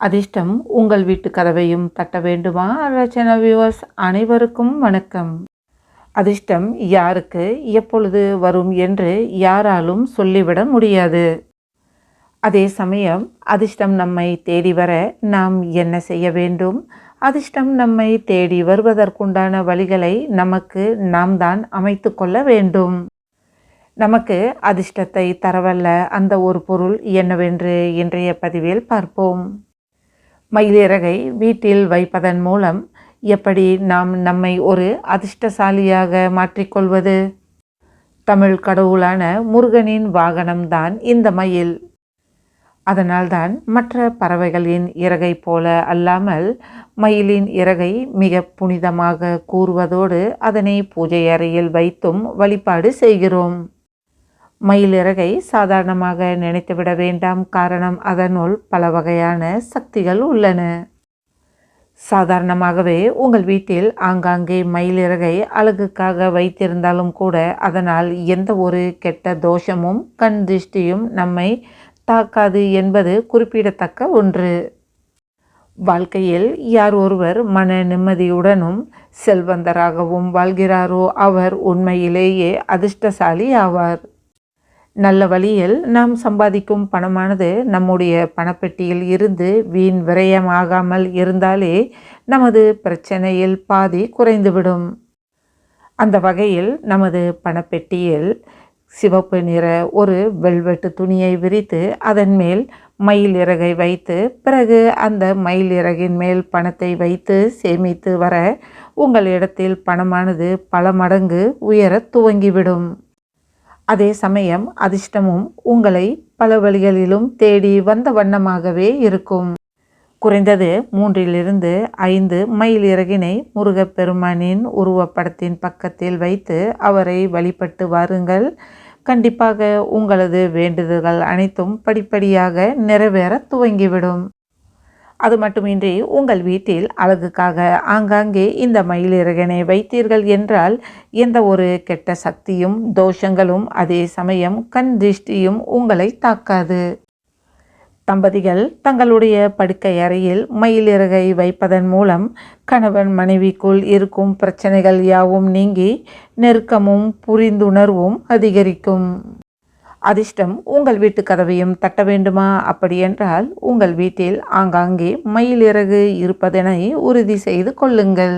அதிர்ஷ்டம் உங்கள் வீட்டு கதவையும் தட்ட வேண்டுமா? ரச்சனா வியூவர்ஸ் அனைவருக்கும் வணக்கம். அதிர்ஷ்டம் யாருக்கு எப்பொழுது வரும் என்று யாராலும் சொல்லிவிட முடியாது. அதே சமயம் அதிர்ஷ்டம் நம்மை தேடி வர நாம் என்ன செய்ய வேண்டும்? அதிர்ஷ்டம் நம்மை தேடி வருவதற்குண்டான வழிகளை நமக்கு நாம் தான் அமைத்து கொள்ள வேண்டும். நமக்கு அதிர்ஷ்டத்தை தரவல்ல அந்த ஒரு பொருள் என்னவென்று இன்றைய பதிவில் பார்ப்போம். மயிலிறகை வீட்டில் வைப்பதன் மூலம் எப்படி நாம் நம்மை ஒரு அதிர்ஷ்டசாலியாக மாற்றிக்கொள்வது? தமிழ் கடவுளான முருகனின் வாகனம்தான் இந்த மயில். அதனால்தான் மற்ற பறவைகளின் இறகை போல அல்லாமல் மயிலின் இறகை மிக புனிதமாக கூறுவதோடு அதனை பூஜை அறையில் வைத்தும் வழிபாடு செய்கிறோம். மயிலிறகை சாதாரணமாக நினைத்துவிட வேண்டாம். காரணம் அதனுள் பல வகையான சக்திகள் உள்ளன. சாதாரணமாகவே உங்கள் வீட்டில் ஆங்காங்கே மயிலிறகை அழகுக்காக வைத்திருந்தாலும் கூட அதனால் எந்த ஒரு கெட்ட தோஷமும் கண் திருஷ்டியும் நம்மை தாக்காது என்பது குறிப்பிடத்தக்க ஒன்று. வாழ்க்கையில் யார் ஒருவர் மன நிம்மதியுடனும் செல்வந்தராகவும் வாழ்கிறாரோ அவர் உண்மையிலேயே அதிர்ஷ்டசாலி ஆவார். நல்ல வழியில் நாம் சம்பாதிக்கும் பணமானது நம்முடைய பணப்பெட்டியில் இருந்து வீண் விரயமாகாமல் இருந்தாலே நமது பிரச்சனையில் பாதி குறைந்துவிடும். அந்த வகையில் நமது பணப்பெட்டியில் சிவப்பு நிற ஒரு வெல்வெட்டு துணியை விரித்து அதன் மேல் மயில் இறகை வைத்து பிறகு அந்த மயில் இறகின் மேல் பணத்தை வைத்து சேமித்து வர உங்கள் இடத்தில் பணமானது பல மடங்கு உயரத் துவங்கிவிடும். அதே சமயம் அதிர்ஷ்டமும் உங்களை பல வழிகளிலும் தேடி வந்த வண்ணமாகவே இருக்கும். குறைந்தது மூன்றிலிருந்து ஐந்து மயில் இறகினை முருகப்பெருமானின் உருவப்படத்தின் பக்கத்தில் வைத்து அவரை வழிபட்டு வாருங்கள். கண்டிப்பாக உங்களது வேண்டுதல்கள் அனைத்தும் படிப்படியாக நிறைவேற துவங்கிவிடும். அது மட்டுமின்றி உங்கள் வீட்டில் அழகுக்காக ஆங்காங்கே இந்த மயிலிறகனை வைத்தீர்கள் என்றால் எந்த ஒரு கெட்ட சக்தியும் தோஷங்களும் அதே சமயம் கண் திருஷ்டியும் உங்களை தாக்காது. தம்பதிகள் தங்களுடைய படுக்கை அறையில் மயிலிறகை வைப்பதன் மூலம் கணவன் மனைவிக்குள் இருக்கும் பிரச்சனைகள் யாவும் நீங்கி நெருக்கமும் புரிந்துணர்வும் அதிகரிக்கும். அதிர்ஷ்டம் உங்கள் வீட்டு கதவையும் தட்ட வேண்டுமா? அப்படியென்றால் உங்கள் வீட்டில் ஆங்காங்கே மயிலிறகு இருப்பதனை உறுதி செய்து கொள்ளுங்கள்.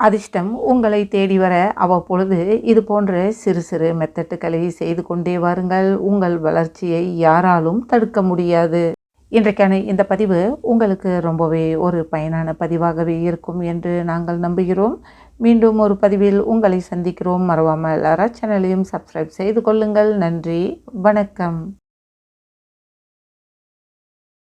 அதிர்ஷ்டம் உங்களை தேடி வர அவ்வப்பொழுது இது போன்ற சிறு சிறு மெத்தட்டுகளை செய்து கொண்டே வாருங்கள். உங்கள் வளர்ச்சியை யாராலும் தடுக்க முடியாது. இன்றைக்கான இந்த பதிவு உங்களுக்கு ரொம்பவே ஒரு பயனான பதிவாகவே இருக்கும் என்று நாங்கள் நம்புகிறோம். மீண்டும் ஒரு பதிவில் உங்களை சந்திக்கிறோம். மறவாமல் சேனலையும் சப்ஸ்கிரைப் செய்து கொள்ளுங்கள். நன்றி. வணக்கம்.